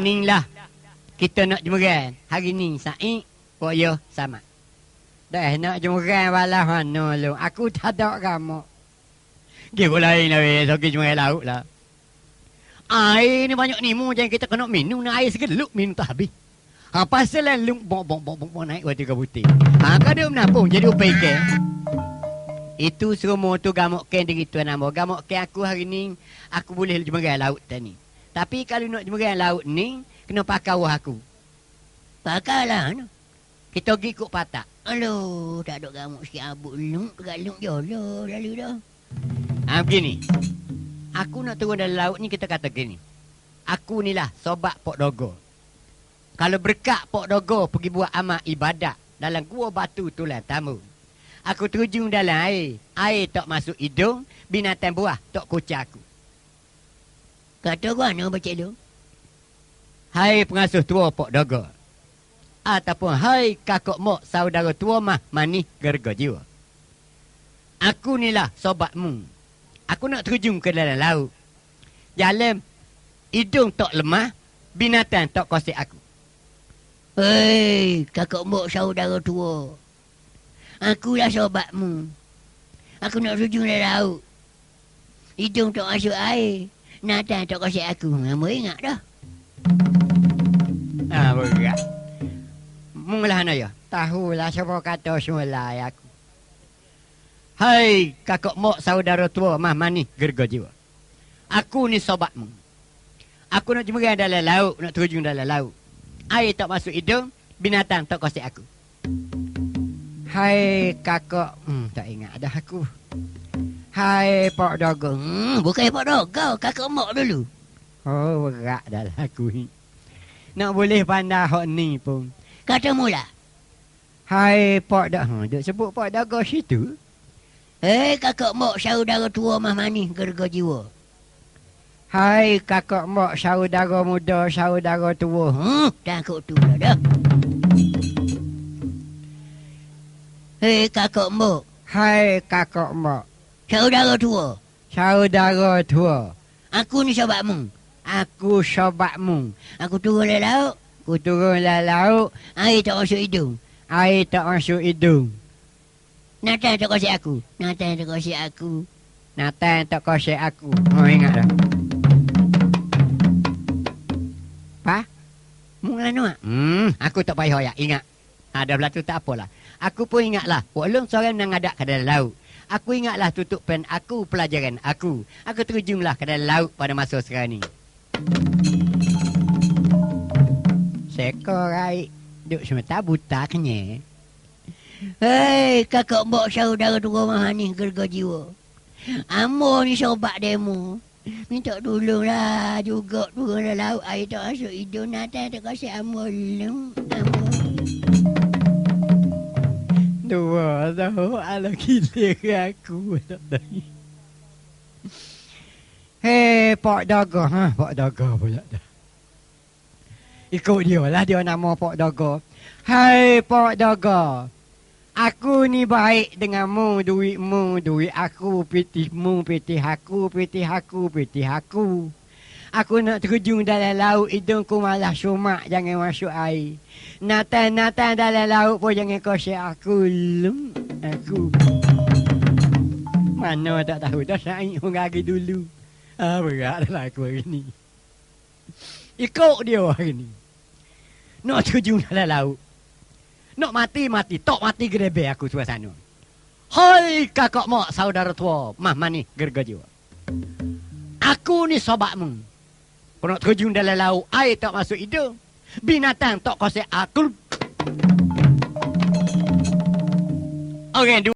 ni lah. Kita nak jemeran. Hari ni Said, Pok Yo sama. Dah nak jemeran balas mana lu. Aku tak ada kamu. Gila lain lah weh. So kita jemeran laut lah. Air ni banyak ni mu jangan kita kena minum ni air segeluk minum tak habis. Ha pasal lah lu bong bong bong bong, naik waktu ke putih. Ha kada menapung jadi upai ke. Itu semua tu gamuk ken diri tuan nama. Gamuk ken aku hari ni aku boleh jemeran laut tadi. Tapi kalau nak jemeran laut ni kena pakai wah aku. Pakailah no. Kita pergi ikut patak. Aduh, tak ada gamuk sikit abuk lung dekat lung jolo lalu dah. Ha begini. Aku nak turun dalam laut ni kita kata gini. Aku ni lah sobat Pok Dogo. Kalau berkat Pok Dogo pergi buat amal ibadat dalam gua batu tulang tamu. Aku terjun dalam air. Air tak masuk hidung, binatang buah tak kucak aku. Kata mana baca lu? Hai pengasuh tua Pok Dogo. Ataupun hai kakak mok saudara tua mah manis gerga jiwa. Aku ni lah sobatmu. Aku nak terjun ke dalam laut. Jalan hidung tak lemah, binatang tak kosek aku. Hei, kakak mok saudara tua. Aku lah sobatmu. Aku nak terjun dalam laut. Hidung tak masuk air. Nathan tak kosek aku. Kamu ingat dah. Ah, berat. Munglah naya. Tahulah siapa kata semula aku. Hai kakak mok saudara tua mah manis gerga jiwa. Aku ni sobatmu. Aku nak jemeran dalam laut, nak terjun dalam laut. Air tak masuk hidung, binatang tak kosek aku. Hai kakak, hmm, tak ingat dah aku. Hai Pak Dogo. Hmm, bukan Pak Dogo, kakak mok dulu. Oh, berat dah lah aku ni. Nak boleh pandai hak ni pun. Kata mula. Hai Pak Dogo. Ha, duk sebut Pak Dogo situ. Hei kakak mok saudara tua mah manis gerga jiwa. Hai kakak mok saudara muda saudara tua. Hmm, takut tu dah dah. Hei kakak mok. Hai kakak mok. Saudara tua. Saudara tua. Aku ni sobatmu. Aku sobatmu. Aku turun dalam laut. Aku turun dalam laut. Air tak masuk hidung. Air tak masuk hidung. Nathan tak kosek aku. Nathan tak kosek aku. Nathan tak kosek aku. Oh ingat dah. Pa? Mula nak? Hmm, aku tak payah ya. Ingat. Ada belah tu tak apalah. Aku pun ingatlah. Walau seorang nak ngadak ke dalam laut. Aku ingatlah tutup pen aku pelajaran aku. Aku terjunlah ke dalam laut pada masa sekarang ni. Sekor raik. Duk semata buta kenyek. Hei, kakak mbok saudara tua mah ni gerga jiwa. Amo ni sobat demo. Minta tolonglah juga turun dalam laut air tak masuk hidung Nathan tak kasih amo lem. Dua tahu ala gila aku tadi. Hei, Pak Daga. Ha, Pak Daga pula dah. Ikut dia lah dia nama Pak Daga. Hai Pak Daga. Aku ni baik denganmu, duitmu, duit aku, pitihmu, pitih aku, pitih aku, pitih aku. Aku nak terjun dalam laut, hidungku malah sumak, jangan masuk air. Nathan-nathan dalam laut pun jangan kosek aku. Lum, aku. Mana tak tahu, dah saing lagi dulu. Ah, berat lah aku hari ni. Ikut dia hari ni. Nak terjun dalam laut. Nak mati-mati, tok mati gerebe aku suasana. Hai kakak mak saudara tua, mah mani gerga jiwa. Aku ni sobatmu. Kau nak terjun dalam laut, air tak masuk hidung. Binatang tak kosek aku. Orang okay,